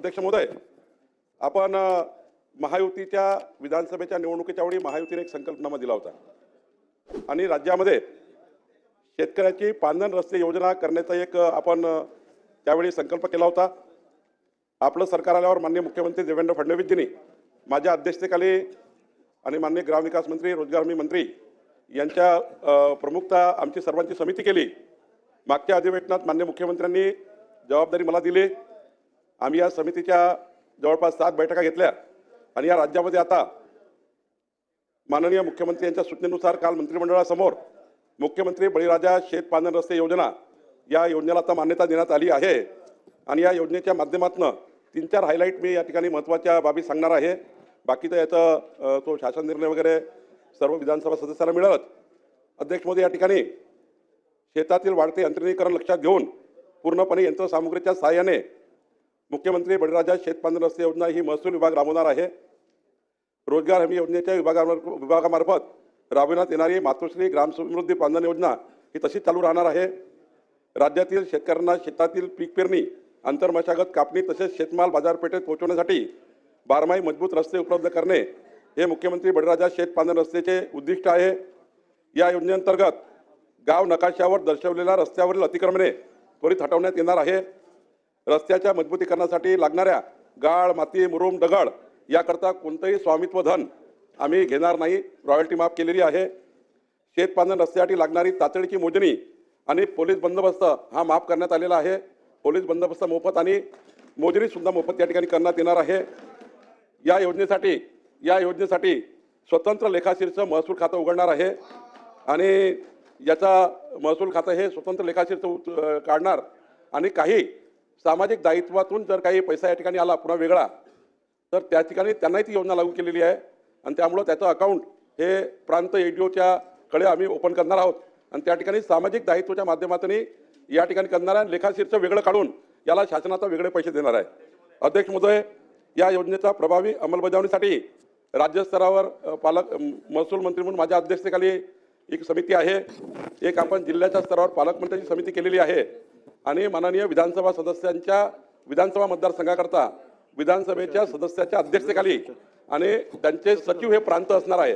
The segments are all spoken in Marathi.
अध्यक्ष महोदय आपण महायुतीच्या विधानसभेच्या निवडणुकीच्या वेळी महायुतीने एक संकल्पनामा दिला होता. आणि राज्यामध्ये शेतकऱ्याची पांधन रस्ते योजना करण्याचा एक आपण त्यावेळी संकल्प केला होता. आपलं सरकार आल्यावर माननीय मुख्यमंत्री देवेंद्र फडणवीसजींनी माझ्या अध्यक्षतेखाली आणि माननीय ग्रामविकास मंत्री रोजगार हमी मंत्री यांच्या प्रमुखता आमची सर्वांची समिती केली. मागच्या अधिवेशनात माननीय मुख्यमंत्र्यांनी जबाबदारी मला दिली. आम्ही या समितीच्या जवळपास सात बैठका घेतल्या आणि या राज्यामध्ये आता माननीय मुख्यमंत्री यांच्या सूचनेनुसार काल मंत्रिमंडळासमोर मुख्यमंत्री बळीराजा शेत पालन रस्ते योजना या योजनेला आता मान्यता देण्यात आली आहे. आणि या योजनेच्या माध्यमातून तीन चार हायलाईट मी या ठिकाणी महत्त्वाच्या बाबी सांगणार आहे. बाकीचं याचं तो शासन निर्णय वगैरे सर्व विधानसभा सदस्याला मिळत अध्यक्ष मोदी या ठिकाणी शेतातील वाढते यंत्रणीकरण लक्षात घेऊन पूर्णपणे यंत्रसामुग्रीच्या सहाय्याने मुख्यमंत्री बळीराजा शेतपालन रस्ते योजना ही महसूल विभाग राबवणार आहे. रोजगार हमी योजनेच्या विभागामार्फ विभागामार्फत राबविण्यात येणारी मातोश्री ग्रामसमृद्धी पांधन योजना ही तशीच चालू राहणार आहे. राज्यातील शेतकऱ्यांना शेतातील पीक पेरणी आंतरमशागत कापणी तसेच शेतमाल बाजारपेठेत पोहोचवण्यासाठी बारमाही मजबूत रस्ते उपलब्ध करणे हे मुख्यमंत्री बळीराजा शेतपांधन रस्त्याचे उद्दिष्ट आहे. या योजनेअंतर्गत गाव नकाशावर दर्शवलेल्या रस्त्यावरील अतिक्रमणे त्वरित हटवण्यात येणार आहे. रस्त्याच्या मजबूतीकरणासाठी लागणाऱ्या गाळ माती मुरुम दगड याकरता कोणतंही स्वामित्व धन आम्ही घेणार नाही. रॉयल्टी माफ केलेली आहे. शेतपालन रस्त्यासाठी लागणारी तातडीची मोजणी आणि पोलीस बंदोबस्त हा माफ करण्यात आलेला आहे. पोलीस बंदोबस्त मोफत आणि मोजणीसुद्धा मोफत या ठिकाणी करण्यात येणार आहे. या योजनेसाठी या योजनेसाठी स्वतंत्र लेखाशीरचं महसूल खातं उघडणार आहे आणि याचा महसूल खातं हे स्वतंत्र लेखाशीरचं काढणार आणि काही सामाजिक दायित्वातून जर काही पैसा या ठिकाणी आला पुन्हा वेगळा तर त्या ठिकाणी त्यांनाही ती योजना लागू केलेली आहे. आणि त्यामुळं त्याचं अकाउंट हे प्रांत एडीओच्या कडे आम्ही ओपन करणार आहोत. आणि त्या ठिकाणी सामाजिक दायित्वाच्या माध्यमातून या ठिकाणी करणारा लेखाशीर्ष वेगळं काढून याला शासनाचा वेगळे पैसे देणार आहे. अध्यक्ष महोदय या योजनेचा प्रभावी अंमलबजावणीसाठी राज्यस्तरावर पालक महसूल मंत्री म्हणून माझ्या अध्यक्षतेखाली एक समिती आहे. एक आपण जिल्ह्याच्या स्तरावर पालकमंत्र्यांची समिती केलेली आहे. आणि माननीय विधानसभा सदस्यांच्या विधानसभा मतदारसंघाकरता विधानसभेच्या सदस्याच्या अध्यक्षतेखाली आणि त्यांचे सचिव हे प्रांत असणार आहे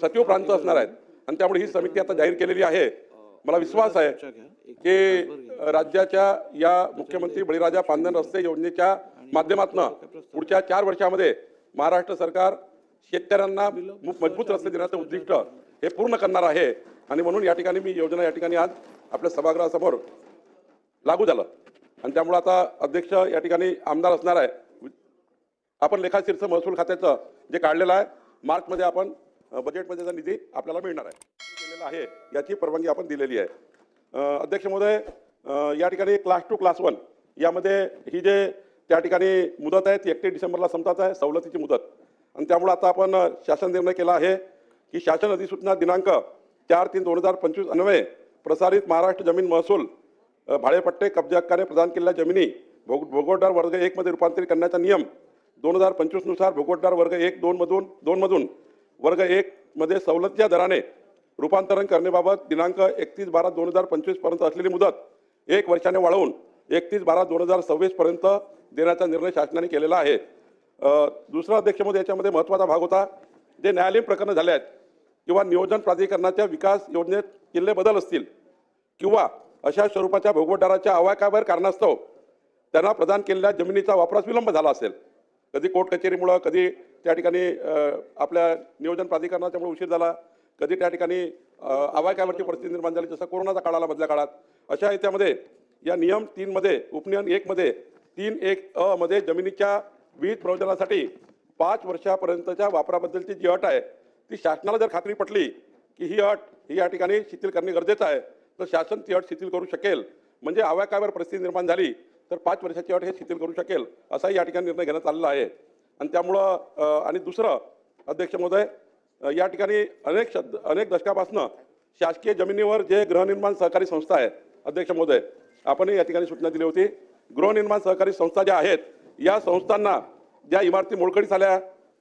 सचिव प्रांत असणार आहेत. आणि त्यामुळे ही समिती आता जाहीर केलेली आहे. मला विश्वास आहे की राज्याच्या या मुख्यमंत्री बळीराजा पांधन रस्ते योजनेच्या माध्यमातून पुढच्या चार वर्षामध्ये महाराष्ट्र सरकार शेतकऱ्यांना मजबूत रस्ते देण्याचं उद्दिष्ट हे पूर्ण करणार आहे. आणि म्हणून या ठिकाणी मी योजना या ठिकाणी आज आपल्या सभागृहासमोर लागू झालं. आणि त्यामुळं आता अध्यक्ष या ठिकाणी आमदार असणार आहे. आपण लेखाशीर्ष महसूल खात्याचं जे काढलेलं आहे मार्चमध्ये आपण बजेटमध्ये निधी आपल्याला मिळणार आहे. केलेला आहे याची परवानगी आपण दिलेली आहे. अध्यक्ष महोदय या ठिकाणी क्लास टू क्लास वन यामध्ये ही जे त्या ठिकाणी मुदत आहे ती एकतीस डिसेंबरला संपतात आहे सवलतीची मुदत. आणि त्यामुळे आता आपण शासन निर्णय केला आहे की शासन अधिसूचना दिनांक चार तीन दोन हजार पंचवीस अन्वये प्रसारित महाराष्ट्र जमीन महसूल भाडेपट्टे कब्जा हक्काने प्रदान केलेल्या जमिनी भोग भोगवटदार वर्ग एकमध्ये रूपांतरित करण्याचा नियम दोन हजार पंचवीसनुसार भोगवटदार वर्ग एक दोनमधून दोनमधून वर्ग एकमध्ये सवलतीच्या दराने रूपांतरण करण्याबाबत दिनांक एकतीस बारा दोन हजार पंचवीसपर्यंत असलेली मुदत एक वर्षाने वाढवून एकतीस बारा दोन हजार सव्वीसपर्यंत देण्याचा निर्णय शासनाने केलेला आहे. दुसरा अध्यक्षमध्ये याच्यामध्ये महत्त्वाचा भाग होता जे न्यायालयीन प्रकरणं झाले आहेत किंवा नियोजन प्राधिकरणाच्या विकास योजनेत किल्ले बदल असतील किंवा अशा स्वरूपाच्या भोगवटाराच्या अवाकावर कारणास्तव त्यांना प्रदान केलेल्या जमिनीचा वापरास विलंब झाला असेल. कधी कोर्ट कचेरीमुळं कधी त्या ठिकाणी आपल्या नियोजन प्राधिकरणाच्यामुळे उशीर झाला कधी त्या ठिकाणी अ, परिस्थिती निर्माण झाली जसं कोरोनाचा काळ आला मधल्या काळात. अशा याच्यामध्ये या नियम तीनमध्ये उपनियम एकमध्ये तीन एक अ मध्ये जमिनीच्या वीज प्रयोजनासाठी पाच वर्षापर्यंतच्या वापराबद्दलची जी अट आहे ती शासनाला जर खात्री पटली की ही अट ही या ठिकाणी शिथिल करणे गरजेचं आहे तर शासन ती अट शिथिल करू शकेल. म्हणजे अवाकावर परिस्थिती निर्माण झाली तर पाच वर्षाची अट हे शिथिल करू शकेल असाही या ठिकाणी निर्णय घेण्यात आलेला आहे. आणि त्यामुळं आणि दुसरं अध्यक्ष महोदय या ठिकाणी अनेक शब्द अनेक दशकापासनं शासकीय जमिनीवर जे गृहनिर्माण सहकारी संस्था आहे अध्यक्ष महोदय आपणही या ठिकाणी सूचना दिली होती गृहनिर्माण सहकारी संस्था ज्या आहेत या संस्थांना ज्या इमारती मोडकळीस आल्या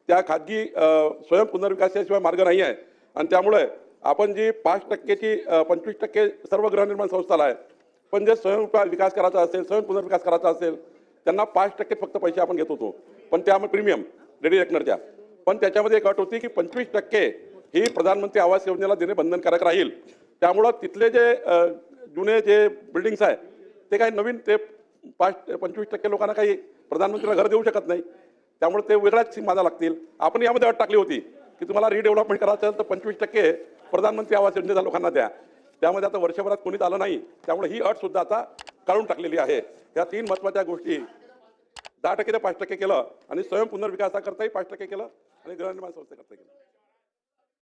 त्या खाजगी स्वयं पुनर्विकासाशिवाय मार्ग नाही आहे. आणि त्यामुळे आपण जी पाच टक्केची पंचवीस टक्के सर्व गृहनिर्माण संस्थाला आहे पण जे स्वयं विकास करायचा असेल स्वयं पुनर्विकास करायचा असेल त्यांना पाच टक्के फक्त पैसे आपण घेत होतो. पण त्यामध्ये प्रीमियम रेडी रेकनरच्या पण त्याच्यामध्ये एक अट होती की पंचवीस टक्के ही प्रधानमंत्री आवास योजनेला देणे बंधनकारक राहील. त्यामुळं तिथले जे जुने जे बिल्डिंग्स आहे ते काही नवीन ते पाच पंचवीस टक्के लोकांना काही प्रधानमंत्रीला घर देऊ शकत नाही. त्यामुळे ते वेगळ्याच सीमादा लागतील. आपण यामध्ये अट टाकली होती की तुम्हाला रिडेव्हलपमेंट करायचं असेल तर पंचवीस टक्के प्रधानमंत्री आवास योजनेचा लोकांना द्या. त्यामध्ये आता वर्षभरात कोणीच आलं नाही. त्यामुळे ही अट सुद्धा आता काढून टाकलेली आहे. या तीन महत्त्वाच्या गोष्टी. दहा टक्के ते पाच टक्के केलं आणि स्वयं पुनर्विकासाकरताही पाच टक्के केलं आणि गृहनिर्माण संस्थेकरता केलं.